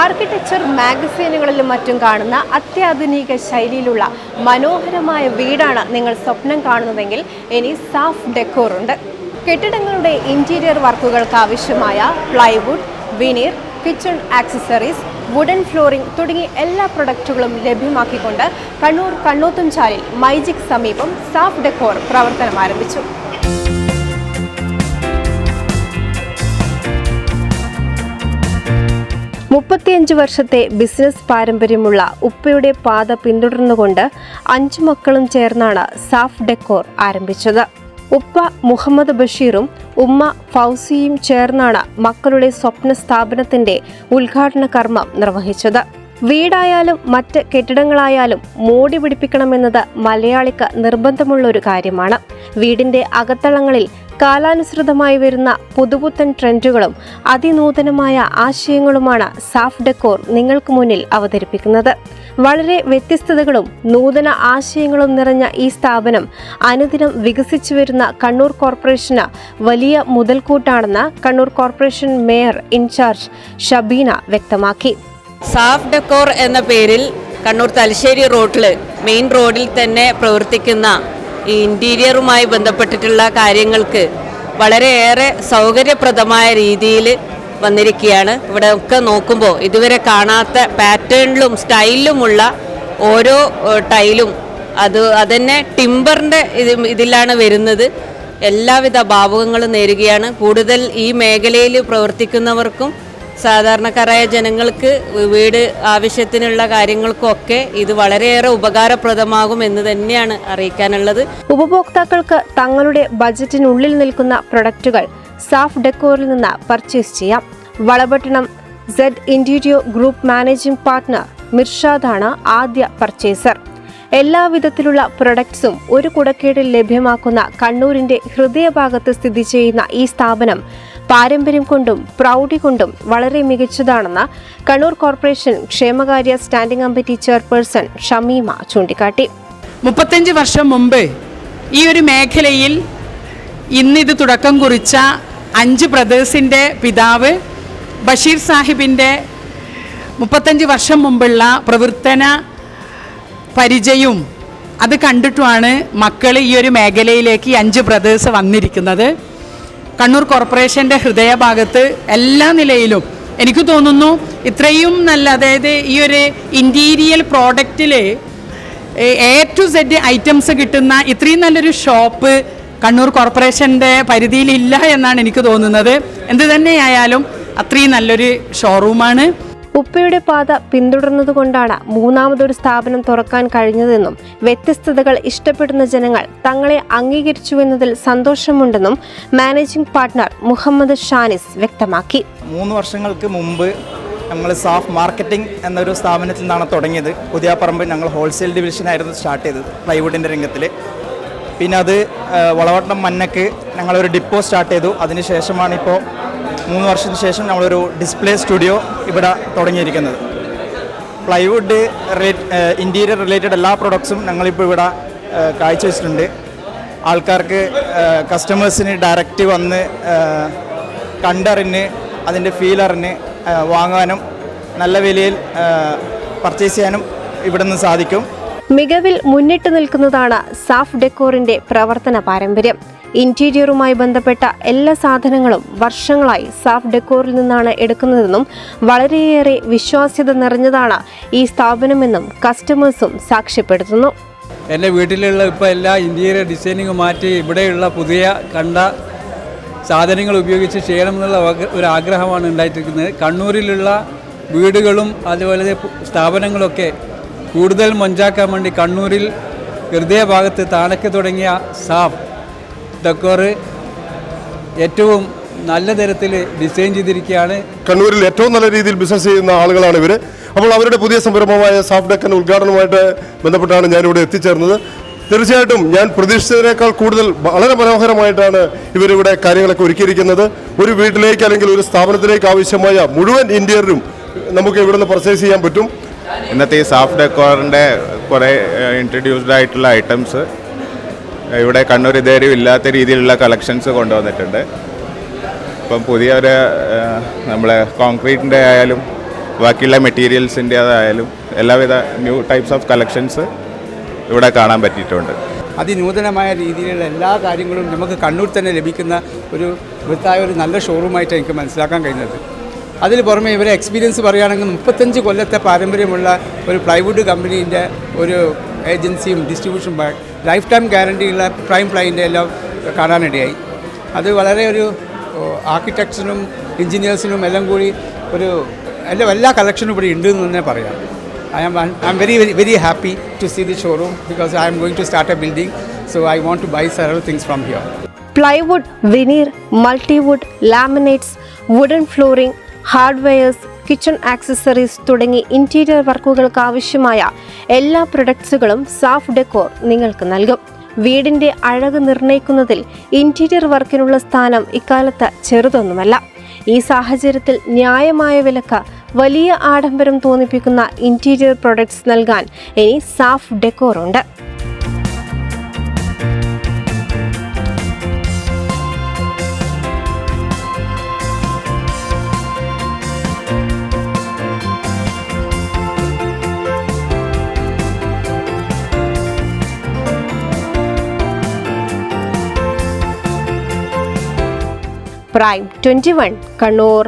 Architecture മാഗസീനുകളിലും മറ്റും കാണുന്ന അത്യാധുനിക ശൈലിയിലുള്ള മനോഹരമായ വീടാണ് നിങ്ങൾ സ്വപ്നം കാണുന്നതെങ്കിൽ ഇനി സാഫ് ഡെക്കോർ ഉണ്ട്. കെട്ടിടങ്ങളുടെ ഇന്റീരിയർ വർക്കുകൾക്ക് ആവശ്യമായ plywood veneer kitchen accessories wooden flooring തുടങ്ങി എല്ലാ പ്രൊഡക്റ്റുകളും ലഭ്യമാക്കിക്കൊണ്ട് കണ്ണൂർ കണ്ണോത്തുംചാലിൽ മൈജിക് സമീപം സാഫ് ഡെക്കോർ പ്രവർത്തനം ആരംഭിച്ചു. മുപ്പത്തിയഞ്ച് വർഷത്തെ ബിസിനസ് പാരമ്പര്യമുള്ള ഉപ്പയുടെ പാത പിന്തുടർന്നുകൊണ്ട് അഞ്ചു മക്കളും ചേർന്നാണ് സാഫ് ഡെക്കോർ ആരംഭിച്ചത്. ഉപ്പ മുഹമ്മദ് ബഷീറും ഉമ്മ ഫൗസിയും ചേർന്നാണ് മക്കളുടെ സ്വപ്ന സ്ഥാപനത്തിന്റെ ഉദ്ഘാടന കർമ്മം നിർവഹിച്ചത്. വീടായാലും മറ്റ് കെട്ടിടങ്ങളായാലും മോടി പിടിപ്പിക്കണമെന്നത് മലയാളിക്ക് നിർബന്ധമുള്ള ഒരു കാര്യമാണ്. വീടിന്റെ അകത്തളങ്ങളിൽ കാലാനുസൃതമായി വരുന്ന പുതുപുത്തൻ ട്രെൻഡുകളും അതിനൂതനമായ ആശയങ്ങളുമാണ് സാഫ് ഡെക്കോർ നിങ്ങൾക്ക് മുന്നിൽ അവതരിപ്പിക്കുന്നത്. വളരെ വ്യത്യസ്തതകളും നൂതന ആശയങ്ങളും നിറഞ്ഞ ഈ സ്ഥാപനം അനുദിനം വികസിച്ചു വരുന്ന കണ്ണൂർ കോർപ്പറേഷന് വലിയ മുതൽക്കൂട്ടാണെന്ന് Kannur corporation mayor incharge Shabeena വ്യക്തമാക്കി. സാഫ് ഡെക്കോർ എന്ന പേരിൽ കണ്ണൂർ തലശ്ശേരി റോഡിൽ മെയിൻ റോഡിൽ തന്നെ പ്രവർത്തിക്കുന്ന ഈ ഇന്റീരിയറുമായി ബന്ധപ്പെട്ടിട്ടുള്ള കാര്യങ്ങൾക്ക് വളരെയേറെ സൗകര്യപ്രദമായ രീതിയിൽ വന്നിരിക്കുകയാണ്. ഇവിടെ ഒക്കെ നോക്കുമ്പോൾ ഇതുവരെ കാണാത്ത പാറ്റേണിലും സ്റ്റൈലിലുമുള്ള ഓരോ ടൈലും അത് അതന്നെ ടിമ്പറിന്റെ ഇത് ഇതിലാണ് വരുന്നത്. എല്ലാവിധ ഭാവുകങ്ങളും നേരുകയാണ്. കൂടുതൽ ഈ മേഖലയിൽ പ്രവർത്തിക്കുന്നവർക്കും സാധാരണക്കാരായ ജനങ്ങൾക്ക് വീട് ആവശ്യത്തിനുള്ള കാര്യങ്ങൾക്കൊക്കെ ഇത് വളരെയേറെ ഉപകാരപ്രദമാകും എന്ന് തന്നെയാണ് അറിയിക്കാനുള്ളത്. ഉപഭോക്താക്കൾക്ക് തങ്ങളുടെ ബജറ്റിനുള്ളിൽ നിൽക്കുന്ന പ്രൊഡക്റ്റുകൾ സാഫ് ഡെക്കോറിൽ നിന്ന് പർച്ചേസ് ചെയ്യാം. Valapattanam Z interio group managing partner മിർഷാദാണ് ആദ്യ പർച്ചേസർ. എല്ലാവിധത്തിലുള്ള പ്രൊഡക്ട്സും ഒരു കുടക്കീടിൽ ലഭ്യമാക്കുന്ന കണ്ണൂരിന്റെ ഹൃദയഭാഗത്ത് സ്ഥിതി ചെയ്യുന്ന ഈ സ്ഥാപനം പാരമ്പര്യം കൊണ്ടും പ്രൗഢി കൊണ്ടും വളരെ മികച്ചതാണെന്ന് കണ്ണൂർ കോർപ്പറേഷൻ ക്ഷേമകാര്യ സ്റ്റാൻഡിംഗ് കമ്മിറ്റി ചെയർപേഴ്സൺ ഷമീമ ചൂണ്ടിക്കാട്ടി. മുപ്പത്തഞ്ച് വർഷം മുമ്പ് ഈ ഒരു മേഖലയിൽ ഇന്നിത് തുടക്കം കുറിച്ച അഞ്ച് ബ്രദേഴ്സിന്റെ പിതാവ് ബഷീർ സാഹിബിന്റെ മുപ്പത്തഞ്ച് വർഷം മുമ്പുള്ള പ്രവർത്തന പരിചയവും അത് കണ്ടിട്ടുമാണ് മക്കൾ ഈ ഒരു മേഖലയിലേക്ക് അഞ്ച് ബ്രദേഴ്സ് വന്നിരിക്കുന്നത്. കണ്ണൂർ കോർപ്പറേഷന്റെ ഹൃദയഭാഗത്ത് എല്ലാ നിലയിലും എനിക്ക് തോന്നുന്നു ഇത്രയും നല്ല അതായത് ഈ ഒരു ഇന്റീരിയൽ പ്രോഡക്റ്റിൽ എ ടു സെഡ് ഐറ്റംസ് കിട്ടുന്ന ഇത്രയും നല്ലൊരു ഷോപ്പ് കണ്ണൂർ കോർപ്പറേഷന്റെ പരിധിയിലില്ല എന്നാണ് എനിക്ക് തോന്നുന്നത്. എന്ത് തന്നെയായാലും അത്രയും നല്ലൊരു ഷോറൂമാണ് ഉപ്പയുടെ പാത പിന്തുടർന്നതുകൊണ്ടാണ് മൂന്നാമതൊരു സ്ഥാപനം തുറക്കാൻ കഴിഞ്ഞതെന്നും വ്യത്യസ്തതകൾ ഇഷ്ടപ്പെടുന്ന ജനങ്ങൾ തങ്ങളെ അംഗീകരിച്ചുവെന്നതിൽ സന്തോഷമുണ്ടെന്നും മാനേജിംഗ് പാർട്ണർ മുഹമ്മദ് ഷാനിസ് വ്യക്തമാക്കി. മൂന്ന് വർഷങ്ങൾക്ക് മുമ്പ് ഞങ്ങൾ സാഫ് മാർക്കറ്റിംഗ് എന്നൊരു സ്ഥാപനത്തിൽ നിന്നാണ് തുടങ്ങിയത്. പുതിയാപ്പറമ്പ് ഞങ്ങൾ ഹോൾസെയിൽ ഡിവിഷനായിരുന്നു സ്റ്റാർട്ട് ചെയ്തത് പ്ലൈവുഡിന്റെ രംഗത്തിൽ പിന്നെ അത് വളവട്ടം മന്നക്ക് ഞങ്ങളൊരു ഡിപ്പോ സ്റ്റാർട്ട് ചെയ്തു. അതിനുശേഷമാണ് ഇപ്പോൾ മൂന്ന് വർഷത്തിന് ശേഷം നമ്മളൊരു ഡിസ്പ്ലേ സ്റ്റുഡിയോ ഇവിടെ തുടങ്ങിയിരിക്കുന്നത്. പ്ലൈവുഡ് ഇന്റീരിയർ റിലേറ്റഡ് എല്ലാ പ്രൊഡക്ട്സും ഞങ്ങളിപ്പോൾ ഇവിടെ കാഴ്ചവെച്ചിട്ടുണ്ട്. ആൾക്കാർക്ക് കസ്റ്റമേഴ്സിന് ഡയറക്റ്റ് വന്ന് കണ്ടറിഞ്ഞ് അതിന്റെ ഫീലറിന് ആ, വാങ്ങാനും നല്ല വിലയിൽ പർച്ചേസ് ചെയ്യാനും ഇവിടെ നിന്ന് സാധിക്കും. മികവിൽ മുന്നിട്ട് നിൽക്കുന്നതാണ് സാഫ് ഡെക്കോറിന്റെ പ്രവർത്തന പാരമ്പര്യം. ഇന്റീരിയറുമായി ബന്ധപ്പെട്ട എല്ലാ സാധനങ്ങളും വർഷങ്ങളായി സാഫ് ഡെക്കോറിൽ നിന്നാണ് എടുക്കുന്നതെന്നും വളരെയേറെ വിശ്വാസ്യത നിറഞ്ഞതാണ് ഈ സ്ഥാപനമെന്നും കസ്റ്റമേഴ്സും സാക്ഷ്യപ്പെടുത്തുന്നു. എന്റെ വീട്ടിലുള്ള ഇപ്പോൾ എല്ലാ ഇന്റീരിയർ ഡിസൈനിങ് മാറ്റി ഇവിടെയുള്ള പുതിയ കണ്ട സാധനങ്ങൾ ഉപയോഗിച്ച് ചെയ്യണമെന്നുള്ള ഒരു ആഗ്രഹമാണ് ഉണ്ടായിട്ടിരിക്കുന്നത്. കണ്ണൂരിലുള്ള വീടുകളും അതുപോലെ സ്ഥാപനങ്ങളൊക്കെ കൂടുതൽ മൊഞ്ചാക്കാൻ വേണ്ടി കണ്ണൂരിൽ ഹൃദയഭാഗത്ത് താണക്ക് തുടങ്ങിയ സാഫ് ഡെക്കോറ് ഏറ്റവും നല്ല തരത്തിൽ ഡിസൈൻ ചെയ്തിരിക്കുകയാണ്. കണ്ണൂരിൽ ഏറ്റവും നല്ല രീതിയിൽ ബിസിനസ് ചെയ്യുന്ന ആളുകളാണ് ഇവർ അപ്പോൾ അവരുടെ പുതിയ സംരംഭമായ സാഫ് ഡെക്കൻ ഉദ്ഘാടനവുമായിട്ട് ബന്ധപ്പെട്ടാണ് ഞാനിവിടെ എത്തിച്ചേർന്നത്. തീർച്ചയായിട്ടും ഞാൻ പ്രതീക്ഷിച്ചതിനേക്കാൾ കൂടുതൽ വളരെ മനോഹരമായിട്ടാണ് ഇവരിവിടെ കാര്യങ്ങളൊക്കെ ഒരുക്കിയിരിക്കുന്നത്. ഒരു വീട്ടിലേക്ക് അല്ലെങ്കിൽ ഒരു സ്ഥാപനത്തിലേക്ക് ആവശ്യമായ മുഴുവൻ ഇന്ത്യയിലും നമുക്ക് ഇവിടുന്ന് പർച്ചേസ് ചെയ്യാൻ പറ്റും. ഇന്നത്തെ ഈ സാഫ് ഡെക്കോറിന്റെ കുറേ ഇൻട്രൊഡ്യൂസ്ഡ് ആയിട്ടുള്ള ഐറ്റംസ് ഇവിടെ കണ്ണൂർ ഇതേരും ഇല്ലാത്ത രീതിയിലുള്ള കളക്ഷൻസ് കൊണ്ടുവന്നിട്ടുണ്ട്. ഇപ്പം പുതിയ ഒരു നമ്മളെ കോൺക്രീറ്റിന്റെ ആയാലും ബാക്കിയുള്ള മെറ്റീരിയൽസിന്റേതായാലും എല്ലാവിധ ന്യൂ ടൈപ്സ് ഓഫ് കളക്ഷൻസ് ഇവിടെ കാണാൻ പറ്റിയിട്ടുണ്ട്. അതിനൂതനമായ രീതിയിലുള്ള എല്ലാ കാര്യങ്ങളും നമുക്ക് കണ്ണൂർ തന്നെ ലഭിക്കുന്ന ഒരു വൃത്തായ ഒരു നല്ല ഷോറൂമായിട്ട് എനിക്ക് മനസ്സിലാക്കാൻ കഴിഞ്ഞത്. അതിൽ പുറമെ ഇവരെ എക്സ്പീരിയൻസ് പറയുകയാണെങ്കിൽ മുപ്പത്തഞ്ച് കൊല്ലത്തെ പാരമ്പര്യമുള്ള ഒരു പ്ലൈവുഡ് കമ്പനീന്റെ ഒരു ഏജൻസിയും ഡിസ്ട്രിബ്യൂഷൻ ലൈഫ് ടൈം ഗ്യാരണ്ടിയുള്ള പ്രൈം ഫ്ലൈന്റെ എല്ലാം കാണാനിടയായി അത് വളരെ ഒരു ആർക്കിടെക്ട്സിനും എഞ്ചിനീയേഴ്സിനും എല്ലാം കൂടി ഒരു എല്ലാം എല്ലാ കളക്ഷനും ഇവിടെ ഉണ്ട് എന്ന് തന്നെ പറയാം. I am I am very very very happy to see the showroom because I am going to start a building so I want to buy several things from here plywood veneer multiwood laminates wooden flooring hardwares kitchen accessories തുടങ്ങി interior വർക്കുകൾക്ക് ആവശ്യമായ എല്ലാ പ്രൊഡക്ട്സുകളും SAFF decor നിങ്ങൾക്ക് നൽകും. വീടിന്റെ അഴക് നിർണയിക്കുന്നതിൽ interior വർക്കിനുള്ള സ്ഥാനം ഇക്കാലത്ത് ചെറുതൊന്നുമല്ല. ഈ സാഹചര്യത്തിൽ ന്യായമായ വിലക്ക് വലിയ ആഡംബരം തോന്നിപ്പിക്കുന്ന ഇന്റീരിയർ പ്രൊഡക്ട്സ് നൽകാൻ ഇനി സാഫ് ഡെക്കോർ ഉണ്ട് പ്രൈം ട്വന്റി വൺ കണ്ണൂർ